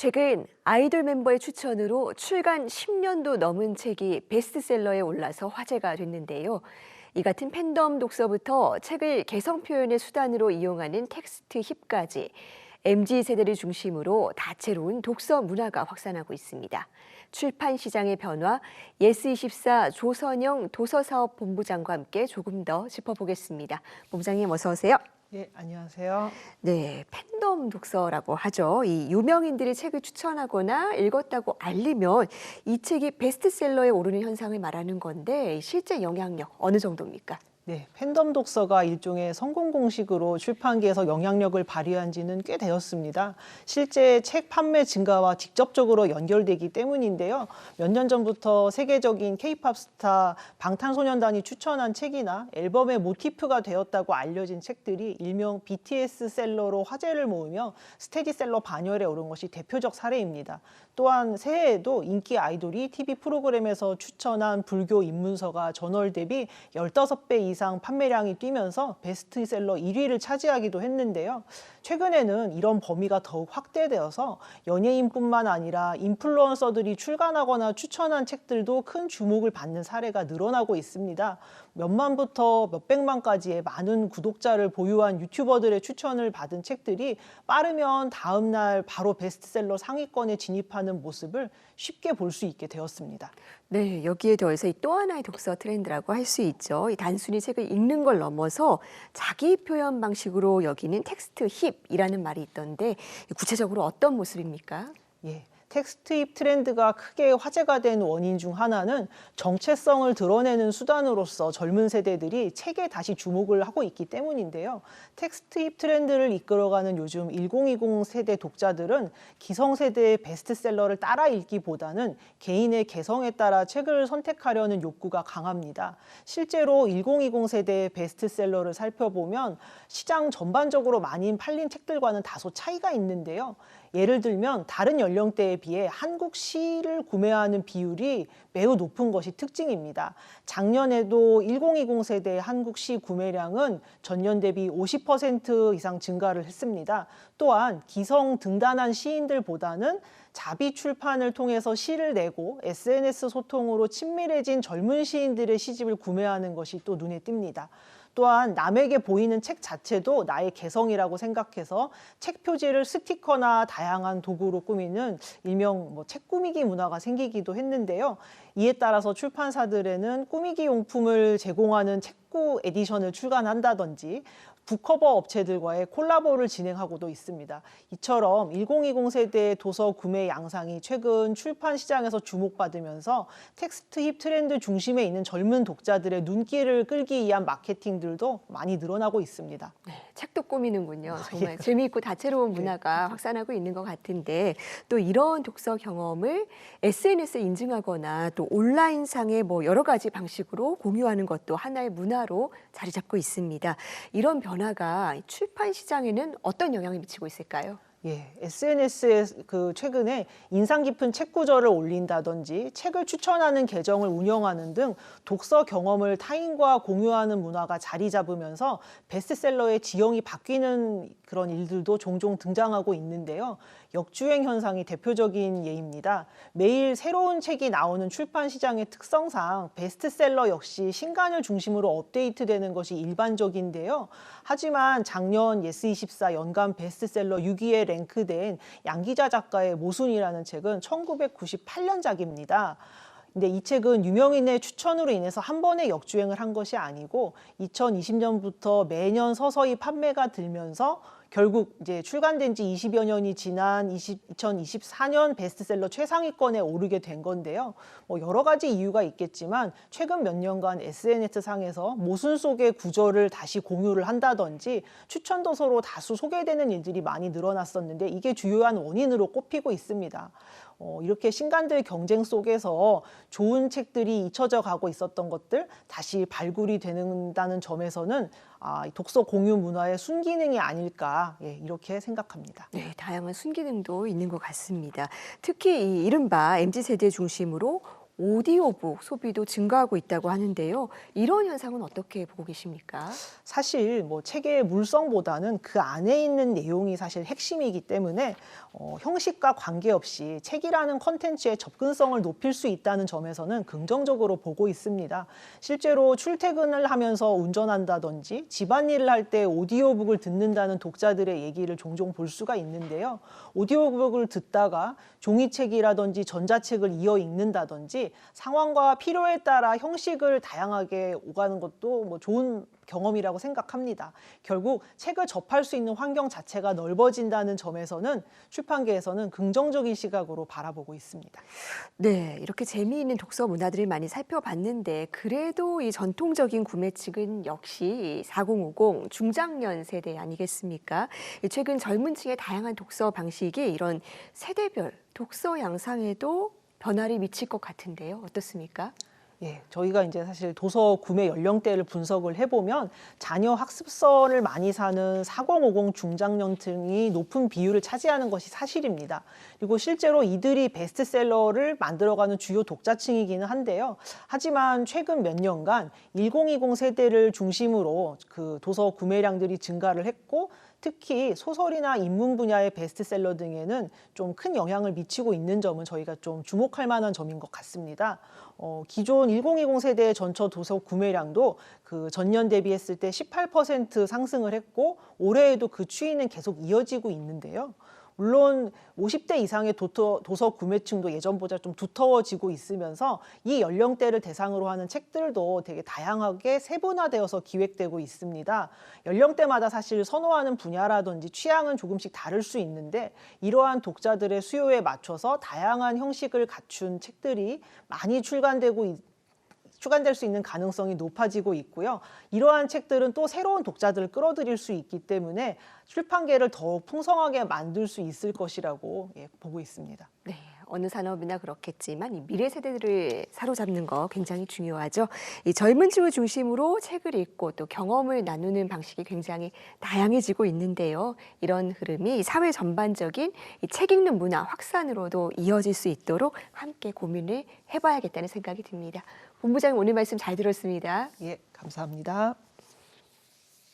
최근 아이돌 멤버의 추천으로 출간 10년도 넘은 책이 베스트셀러에 올라서 화제가 됐는데요. 이 같은 팬덤 독서부터 책을 개성 표현의 수단으로 이용하는 텍스트 힙까지 MZ 세대를 중심으로 다채로운 독서 문화가 확산하고 있습니다. 출판 시장의 변화, 예스24 조선영 도서사업 본부장과 함께 조금 더 짚어보겠습니다. 본부장님 어서 오세요. 예, 안녕하세요. 네, 팬 덤 독서라고 하죠. 이 유명인들이 책을 추천하거나 읽었다고 알리면 이 책이 베스트셀러에 오르는 현상을 말하는 건데 실제 영향력 어느 정도입니까? 네, 팬덤 독서가 일종의 성공 공식으로 출판계에서 영향력을 발휘한 지는 꽤 되었습니다. 실제 책 판매 증가와 직접적으로 연결되기 때문인데요. 몇 년 전부터 세계적인 케이팝 스타 방탄소년단이 추천한 책이나 앨범의 모티프가 되었다고 알려진 책들이 일명 BTS 셀러로 화제를 모으며 스테디셀러 반열에 오른 것이 대표적 사례입니다. 또한 새해에도 인기 아이돌이 TV 프로그램에서 추천한 불교 입문서가 전월 대비 15배 이상 판매량이 뛰면서 베스트셀러 1위를 차지하기도 했는데요. 최근에는 이런 범위가 더욱 확대되어서 연예인뿐만 아니라 인플루언서들이 출간하거나 추천한 책들도 큰 주목을 받는 사례가 늘어나고 있습니다. 몇만부터 몇백만까지의 많은 구독자를 보유한 유튜버들의 추천을 받은 책들이 빠르면 다음 날 바로 베스트셀러 상위권에 진입하는 모습을 쉽게 볼 수 있게 되었습니다. 네, 여기에 더해서 이또 하나의 독서 트렌드라고 할 수 있죠. 이 단순히 책을 읽는 걸 넘어서 자기 표현 방식으로 여기는 텍스트 힙이라는 말이 있던데 구체적으로 어떤 모습입니까? 예. 텍스트 힙 트렌드가 크게 화제가 된 원인 중 하나는 정체성을 드러내는 수단으로서 젊은 세대들이 책에 다시 주목을 하고 있기 때문인데요. 텍스트 힙 트렌드를 이끌어가는 요즘 1020 세대 독자들은 기성세대의 베스트셀러를 따라 읽기보다는 개인의 개성에 따라 책을 선택하려는 욕구가 강합니다. 실제로 1020 세대의 베스트셀러를 살펴보면 시장 전반적으로 많이 팔린 책들과는 다소 차이가 있는데요. 예를 들면 다른 연령대에 비해 한국 시를 구매하는 비율이 매우 높은 것이 특징입니다. 작년에도 1020 세대의 한국 시 구매량은 전년 대비 50% 이상 증가를 했습니다. 또한 기성 등단한 시인들보다는 자비 출판을 통해서 시를 내고 SNS 소통으로 친밀해진 젊은 시인들의 시집을 구매하는 것이 또 눈에 띕니다. 또한 남에게 보이는 책 자체도 나의 개성이라고 생각해서 책 표지를 스티커나 다양한 도구로 꾸미는 일명 뭐 책 꾸미기 문화가 생기기도 했는데요. 이에 따라서 출판사들에는 꾸미기 용품을 제공하는 책구 에디션을 출간한다든지 북커버 업체들과의 콜라보를 진행하고도 있습니다. 이처럼 1020 세대의 도서 구매 양상이 최근 출판 시장에서 주목받으면서 텍스트 힙 트렌드 중심에 있는 젊은 독자들의 눈길을 끌기 위한 마케팅들도 많이 늘어나고 있습니다. 네, 책도 꾸미는군요. 정말 재미있고 다채로운 문화가 확산하고 있는 것 같은데 또 이런 독서 경험을 SNS에 인증하거나 또 온라인상의 뭐 여러 가지 방식으로 공유하는 것도 하나의 문화로 자리 잡고 있습니다. 이런 변화가 출판 시장에는 어떤 영향을 미치고 있을까요? 예, SNS에 그 최근에 인상 깊은 책 구절을 올린다든지 책을 추천하는 계정을 운영하는 등 독서 경험을 타인과 공유하는 문화가 자리 잡으면서 베스트셀러의 지형이 바뀌는 그런 일들도 종종 등장하고 있는데요. 역주행 현상이 대표적인 예입니다. 매일 새로운 책이 나오는 출판 시장의 특성상 베스트셀러 역시 신간을 중심으로 업데이트되는 것이 일반적인데요. 하지만 작년 예스24 연간 베스트셀러 6위에 랭크된 양기자 작가의 모순이라는 책은 1998년작입니다. 근데 이 책은 유명인의 추천으로 인해서 한 번에 역주행을 한 것이 아니고 2020년부터 매년 서서히 판매가 들면서 결국 이제 출간된 지 20여 년이 지난 20, 2024년 베스트셀러 최상위권에 오르게 된 건데요. 뭐 여러 가지 이유가 있겠지만 최근 몇 년간 SNS 상에서 모순 속의 구절을 다시 공유를 한다든지 추천 도서로 다수 소개되는 일들이 많이 늘어났었는데 이게 주요한 원인으로 꼽히고 있습니다. 어, 이렇게 신간들 경쟁 속에서 좋은 책들이 잊혀져 가고 있었던 것들 다시 발굴이 되는다는 점에서는 아, 이 독서 공유 문화의 순기능이 아닐까 예, 이렇게 생각합니다. 네, 다양한 순기능도 있는 것 같습니다. 특히 이 이른바 MZ 세대 중심으로 오디오북 소비도 증가하고 있다고 하는데요. 이런 현상은 어떻게 보고 계십니까? 사실 뭐 책의 물성보다는 그 안에 있는 내용이 사실 핵심이기 때문에 어, 형식과 관계없이 책이라는 컨텐츠의 접근성을 높일 수 있다는 점에서는 긍정적으로 보고 있습니다. 실제로 출퇴근을 하면서 운전한다든지 집안일을 할 때 오디오북을 듣는다는 독자들의 얘기를 종종 볼 수가 있는데요. 오디오북을 듣다가 종이책이라든지 전자책을 이어 읽는다든지 상황과 필요에 따라 형식을 다양하게 오가는 것도 뭐 좋은 경험이라고 생각합니다. 결국 책을 접할 수 있는 환경 자체가 넓어진다는 점에서는 출판계에서는 긍정적인 시각으로 바라보고 있습니다. 네, 이렇게 재미있는 독서 문화들을 많이 살펴봤는데 그래도 이 전통적인 구매층은 역시 4050 중장년 세대 아니겠습니까? 이 최근 젊은 층의 다양한 독서 방식이 이런 세대별 독서 양상에도 변화를 미칠 것 같은데요. 어떻습니까? 예, 저희가 이제 사실 도서 구매 연령대를 분석을 해보면 자녀 학습서를 많이 사는 4050 중장년층이 높은 비율을 차지하는 것이 사실입니다. 그리고 실제로 이들이 베스트셀러를 만들어가는 주요 독자층이기는 한데요. 하지만 최근 몇 년간 1020 세대를 중심으로 그 도서 구매량들이 증가를 했고 특히 소설이나 인문 분야의 베스트셀러 등에는 좀 큰 영향을 미치고 있는 점은 저희가 좀 주목할 만한 점인 것 같습니다. 어, 기존 1020 세대의 전처 도서 구매량도 그 전년 대비했을 때 18% 상승을 했고 올해에도 그 추이는 계속 이어지고 있는데요. 물론 50대 이상의 도터, 도서 구매층도 예전보다 좀 두터워지고 있으면서 이 연령대를 대상으로 하는 책들도 되게 다양하게 세분화되어서 기획되고 있습니다. 연령대마다 사실 선호하는 분야라든지 취향은 조금씩 다를 수 있는데 이러한 독자들의 수요에 맞춰서 다양한 형식을 갖춘 책들이 많이 출간되고 있, 출간될 수 있는 가능성이 높아지고 있고요. 이러한 책들은 또 새로운 독자들을 끌어들일 수 있기 때문에 출판계를 더욱 풍성하게 만들 수 있을 것이라고 예, 보고 있습니다. 네, 어느 산업이나 그렇겠지만 이 미래 세대들을 사로잡는 거 굉장히 중요하죠. 이 젊은 층을 중심으로 책을 읽고 또 경험을 나누는 방식이 굉장히 다양해지고 있는데요. 이런 흐름이 사회 전반적인 이책 읽는 문화 확산으로도 이어질 수 있도록 함께 고민을 해봐야겠다는 생각이 듭니다. 본부장님 오늘 말씀 잘 들었습니다. 예, 감사합니다.